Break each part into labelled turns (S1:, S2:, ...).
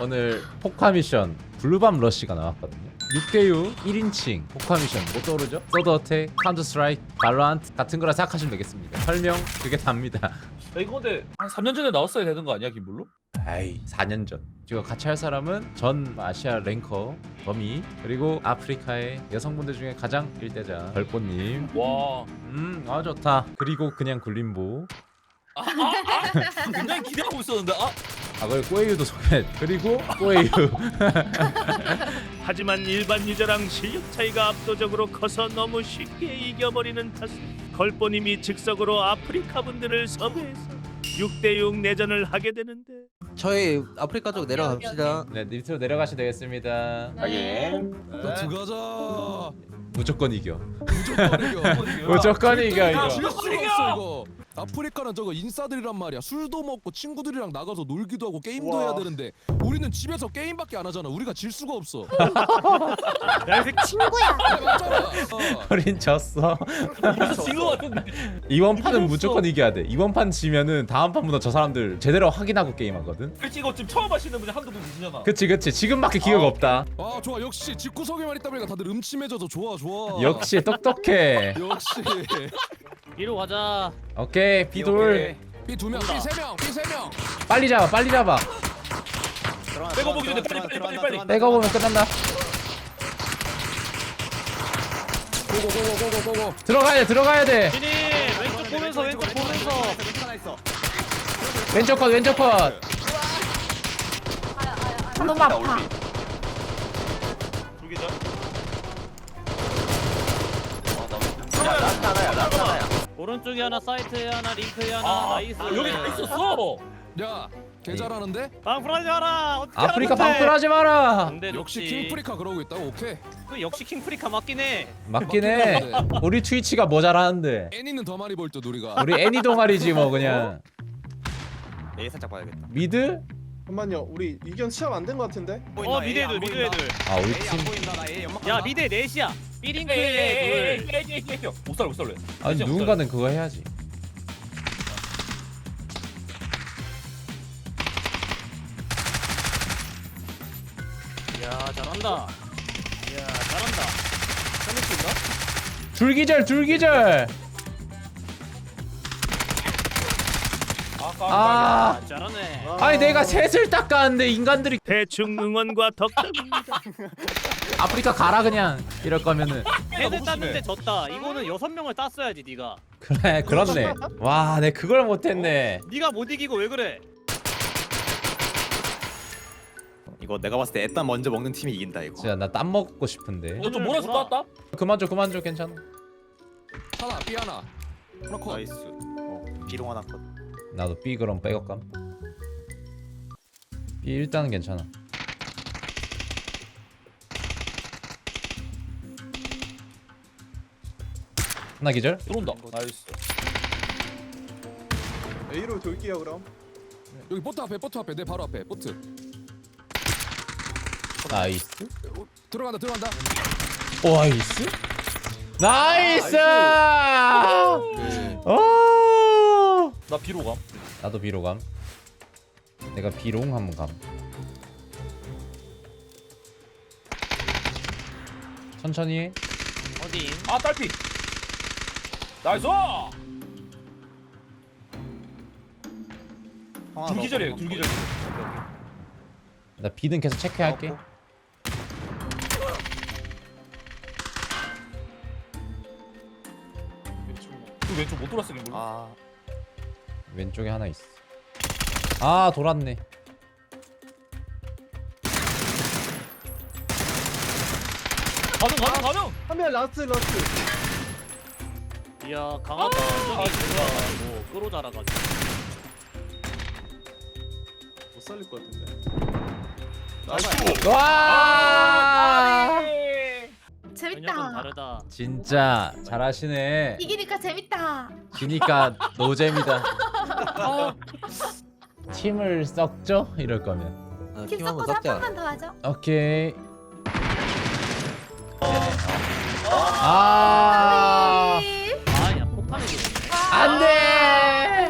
S1: 오늘 포카 미션 블루밤 러쉬가 나왔거든요. 6대6 1인칭 포카 미션 뭐 떠오르죠? 서드 어택, 카운터 스트라이크, 발로한트 같은 거라 생각하시면 되겠습니다. 설명 그게 답니다.
S2: 야, 이거 근데 한 3년 전에 나왔어야 되는 거 아니야 김블루?
S1: 에이 4년 전. 지금 같이 할 사람은 전 아시아 랭커 범이 그리고 아프리카의 여성분들 중에 가장 일대자 별꽃님.
S2: 와.
S1: 음아 좋다. 그리고 그냥 굴림보.
S2: 아, 아, 아, 굉장히 기대하고 있었는데 아
S1: 아 그리고 꼬에유도 소개 그리고 꼬에유.
S3: 하지만 일반 유저랑 실력 차이가 압도적으로 커서 너무 쉽게 이겨버리는 탓에 걸보님이 즉석으로 아프리카 분들을 섭외해서 6대6 내전을 하게 되는데.
S4: 저희 아프리카 쪽 내려갑시다.
S1: 네 밑으로 내려가시면 되겠습니다.
S5: 나 들어가자.
S1: 무조건 이겨.
S5: 무조건 이겨.
S1: 무조건 이겨 이거.
S5: 질 수가 없어 이거. 아프리카는 저거 인싸들이란 말이야. 술도 먹고 친구들이랑 나가서 놀기도 하고 게임도 해야 되는데 우리는 집에서 게임밖에 안 하잖아. 우리가 질 수가 없어.
S3: 야 이 새끼
S6: 친구야.
S5: 아, 맞잖아. 어.
S1: 우린 졌어
S2: 진거 같은데
S1: 이번 판은 무조건 이겨야 돼 이번 판 지면은 다음 판부터 저 사람들 제대로 확인하고 게임하거든
S2: 그렇지 이거 지금 처음 하시는 분이 한두 분 계시잖아
S1: 그치 그치 지금밖에 기회가 없다
S5: 아 좋아 역시 집구석에만 있다 보니까 다들 음침해져서 좋아 좋아.
S1: 역시 똑똑해
S5: 역시.
S3: 이로 가자.
S1: 오케이 비돌
S5: B 두 명, B 세 명, B 세 명.
S1: 빨리 잡아 빨리 잡아.
S2: 빼고 보기 전에 빨리 빨리 빨리 빨리
S1: 빼고 보면 끝난다.
S5: 고고고고고고고.
S1: 들어가야 돼 들어가야 돼.
S3: 진이 왼쪽 보면서 왼쪽 보면서.
S1: 왼쪽 컷 왼쪽 컷.
S6: 아, 너무 아파.
S3: 불기자 오른쪽에 하나 사이트에 하나 링크에 하나
S2: 아
S3: 나이스
S2: 여기 다 있었어
S5: 야, 개 잘하는데?
S3: 방풀하지 마라 어떻게
S1: 아프리카
S3: 하는?
S1: 방풀하지 마라
S3: 근데
S5: 역시. 킹프리카 그러고 있다고. 오케이.
S3: 그 역시 킹프리카 맞긴 해
S1: 맞긴 해 우리 트위치가 모자라는데
S5: 애니는 더 많이 볼듯 우리가.
S1: 우리 애니 동아리지 뭐 그냥
S4: A 살짝 봐야겠다.
S1: 미드?
S7: 잠깐만요 우리 이견 시합 안 된 것 같은데?
S3: 어 미드 애들 미드 애들
S1: 아 우리 팀
S3: 야 미드 넷이야
S2: 에이
S3: 둘
S2: 에이 에이 에이 에이 못 살아 못 살아
S1: 아니 누군가는 그거 해야지.
S3: 야 잘한다. 야 잘한다. 살릴 수 있나?
S1: 줄기절 줄기절!
S2: 아까
S3: 아아 잘하네.
S1: 아니 내가 셋을 닦았는데 인간들이
S3: 대충 응원과 덕담입니다
S1: 아프리카 가라 그냥 이럴 거면은
S3: 헤드 땄는데. 졌다 이거는 여섯 명을 땄어야지 네가
S1: 그래 그렇네 와 내 그걸 못했네
S3: 네가 못 이기고 왜 그래
S4: 이거 내가 봤을 때 애딴 먼저 먹는 팀이 이긴다 이거.
S1: 진짜 나 땀 먹고 싶은데
S2: 너좀 몰아서 따왔다?
S1: 그만 줘 그만 줘 괜찮아
S5: 하나, B 하나. 하나 컷.
S4: 나이스. 어, 비롱 하나 컷.
S1: 나도 B 그럼 백업감 B 일단은 괜찮아 하나 기절?
S2: 들어온다. 나이스.
S7: A로 돌게요 그럼.
S5: 여기 보트 앞에, 보트 앞에, 내 바로 앞에, 보트.
S1: 나이스.
S5: 들어간다, 들어간다.
S1: 나이스. 나이스!
S5: 네.
S1: 오!
S2: 나 비로 감.
S1: 나도 비로 감. 내가 비롱 한번 감. 천천히. 해
S3: 어디
S2: 아 딸피 나이스! 둘기절이에요 둘 기절.
S1: 나 비는 계속 체크할게.
S2: 그 왼쪽 못 돌았어
S4: 아,
S1: 왼쪽에 하나 있어. 아 돌았네.
S2: 가능 가능 가능!
S7: 한명 라스트 라스트
S3: 이야 강하다. 저기 들어가가지고 끌어 자라가지고.
S7: 못 살릴 것 같은데.
S1: 와
S3: 전혀 좀
S6: 재밌다.
S3: 다르다.
S1: 진짜 잘하시네.
S6: 이기니까 재밌다.
S1: 지니까 노잼이다. 팀을 썩죠? 이럴 거면.
S4: 아, 팀팀 한번
S6: 섞어서 한
S4: 섞자.
S6: 번만 더 하죠.
S1: 오케이. 아 안돼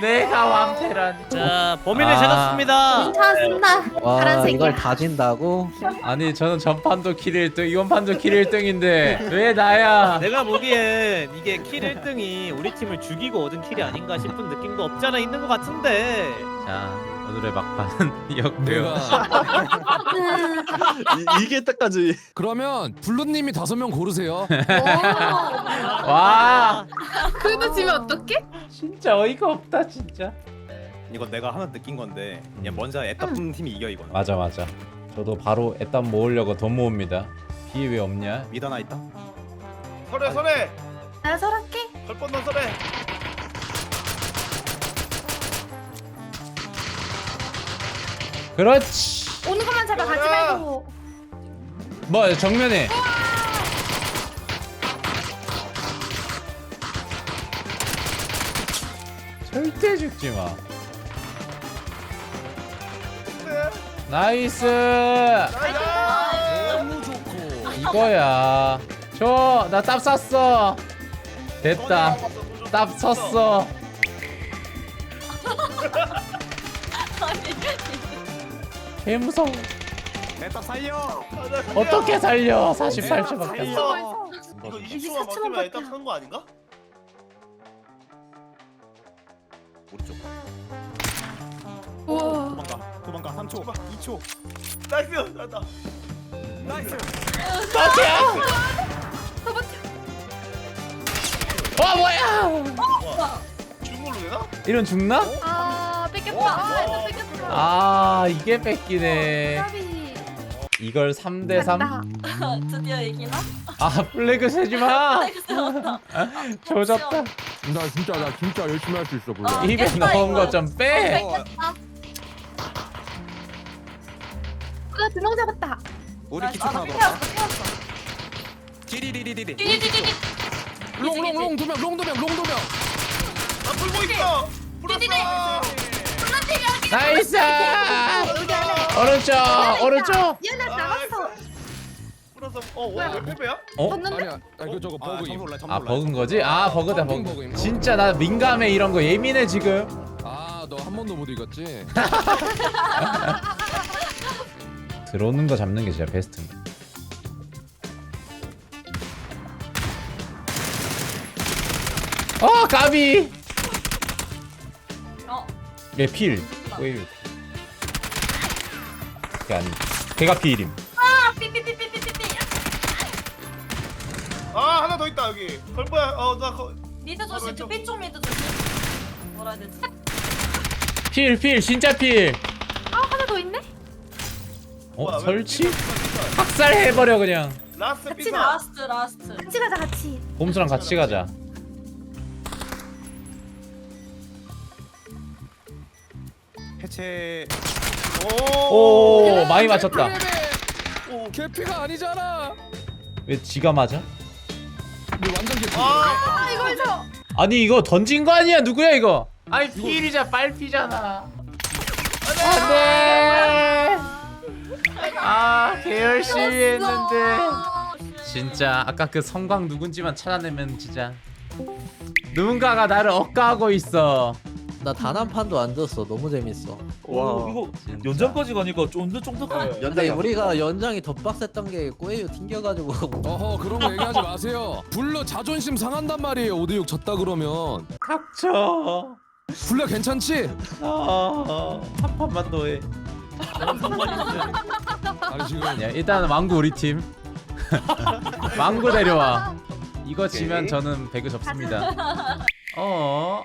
S1: 내가 왕태란.
S2: 자 범인을
S1: 아.
S2: 찾았습니다.
S6: 괜찮습니다.
S8: 와
S6: 파란색이야.
S8: 이걸 다 진다고?
S1: 아니 저는 전판도 킬 1등, 이번 판도 킬 1등인데 왜 나야?
S2: 내가 보기엔 이게 킬 1등이 우리 팀을 죽이고 얻은 킬이 아닌가 싶은 느낌도 없지 않아 있는 것 같은데
S1: 자 오늘의 막판은 이었고요.
S5: 내가
S7: 이, 이게 때까지
S5: 그러면 블루님이 다섯 명 고르세요.
S1: 와
S6: 그래도 지면 어떡해?
S1: 진짜 어이가 없다 진짜.
S4: 이거 내가 하나 느낀 건데 그냥 먼저 애따 뽑는 팀이 이겨 이거는.
S1: 맞아 맞아. 저도 바로 애땀 모으려고 돈 모읍니다. 비에 왜 없냐?
S4: 미드 하나 있다.
S7: 설해 설해
S6: 나 설할게.
S7: 걸뻔 넌 설해
S1: 그렇지.
S6: 오는 것만 잡아 가지
S7: 뭐야?
S6: 말고.
S1: 뭐 정면에. 절대 죽지 마. 나이스.
S5: 너무 좋고.
S1: 이거야. 저나답 쐈어. 됐다. 답 섰어. 개 무서워.
S4: 애따 살려.
S1: 어떻게 살려? 48초 밖에.
S7: 이거
S6: 이거
S7: 20초만 버티면 애따 타는 거 아닌가?
S4: 오른쪽.
S6: 우와.
S4: 도망가. 도망가. 3초. 2초.
S7: 나이스 나다
S4: 나이스.
S1: 어 뭐야?
S7: 죽은 걸로 되나?
S1: 이런 죽나?
S6: 아 뺏겼다. 아또 뺏겼어.
S1: 아 이게 뺏기네.
S6: 까비.
S1: 이걸 3대 3.
S6: 맞다.
S9: 드디어 이기나?
S1: 아 플래그 세지 마. 조졌다.
S5: 나 진짜 나 진짜 열심히 할 수 있어 블루.
S9: 어.
S1: 입에
S9: 깼다,
S1: 넣은
S9: 이거.
S1: 거좀 빼.
S9: 뺏겼다.
S6: 아 두명 잡았다.
S4: 우리 기초 하나 더.
S9: 피웠어.
S4: 디디디디디디.
S9: 디디디디디.
S5: 롱롱롱 두명 롱 두명 롱 두명.
S7: 아 불고 있어
S9: 디디디.
S1: 나이스.
S6: 여기 안에.
S1: 오른쪽 오른쪽.
S6: 얘나 나갔어.
S7: 풀어서 어왜 패배야?
S1: 어?
S6: 봤는데?
S5: 아니야. 아니 그 저거
S4: 아,
S5: 버그임.
S4: 점수 올라. 점수
S1: 아
S4: 올라.
S1: 버그인 거지? 아 버그다
S5: 펌핑
S1: 버그.
S5: 버그임.
S1: 진짜 나 민감해 이런 거 예민해 지금.
S5: 아, 너 한 번도 못 이겼지?
S1: 들어오는 거 잡는 게 진짜 베스트. 어 까비.
S9: 어.
S1: 얘 필. 왜? 그게 아니. 걔가 필임.
S9: 아, 삐삐삐삐삐삐삐.
S7: 아 하나 더 있다 여기 걸뻔 어나 거...
S9: 미드 조심.
S7: 왼쪽.
S9: 그 삐쪽 미드 조심. 뭐라 해야 되지?
S1: 필, 필, 진짜 필.
S6: 아 하나 더 있네.
S1: 어,
S7: 뭐야, 왜
S1: 설치? 학살해버려 그냥.
S7: 라스트
S6: 같이
S7: 삐사
S9: 라스트 라스트.
S6: 같이 가자 같이.
S1: 봄수랑 같이 가자.
S4: 해체.
S1: 오, 많이 맞췄다.
S7: 오.
S5: 개피가 아니잖아.
S1: 왜 지가 맞아?
S5: 너 완전 개피.
S6: 아아 이걸 줘.
S1: 아니 이거 던진 거 아니야? 누구야 이거? 아니 필이자 빨피잖아. 안돼. 아, 개 열심히 했는데. 진짜 아까 그 성광 누군지만 찾아내면 진짜 누군가가 나를 억까하고 있어.
S8: 나 단 한 판도 안 졌어. 너무 재밌어.
S2: 와 이거
S1: 진짜.
S2: 연장까지 가니까 쫀득 쫀득하네
S8: 근데 우리가 연장이 더 빡셌던 게 꼬에유 튕겨가지고
S5: 어허 그런 거 얘기하지 마세요. 블루 자존심 상한단 말이에요. 5대6 졌다 그러면.
S1: 닥쳐.
S5: 블루 괜찮지?
S1: 아, 한 판만 더 해.
S5: 아니 지금
S1: 야, 일단 왕구 우리 팀. 왕구 데려와. 이거 지면 저는 배그 접습니다. 어.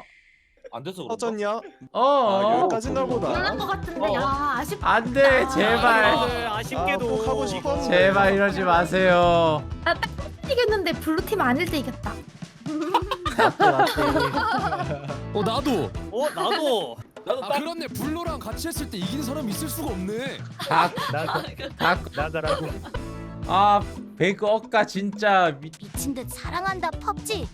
S2: 안 돼서 그런가?
S7: 터졌냐?
S1: 어.
S7: 아 여기까지인가 보다
S6: 놀란 것 같은데. 야 아쉽다.
S1: 안돼 제발
S2: 네,
S7: 아, 꼭
S2: 아쉽게도
S7: 하고 싶었는데.
S1: 제발 이러지 마세요.
S6: 나딱 이겼는데 블루 팀 아닐 때 이겼다.
S5: 어 나도.
S2: 어 나도 나도
S5: 아
S2: 딱
S5: 그렇네. 블루랑 같이 했을 때 이긴 사람 있을 수가 없네.
S1: 각, 각.
S2: 나가라고
S1: 아 배그 억까 진짜 미...
S10: 미친 듯 사랑한다 펍지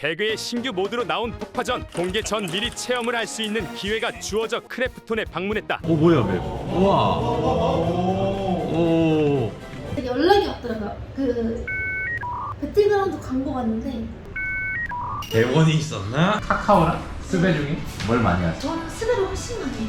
S3: 배그의 신규 모드로 나온 폭파전 공개 전 미리 체험을 할 수 있는 기회가 주어져 크래프톤에 방문했다.
S1: 오 뭐야 맵. 우와. 오.
S6: 연락이 왔더라고요. 그 배틀그라운드 광고 봤는데
S1: 대원이 있었나? 카카오랑 스베 중에 뭘 많이 하죠?
S6: 저는 스베를 훨씬 많이 해요.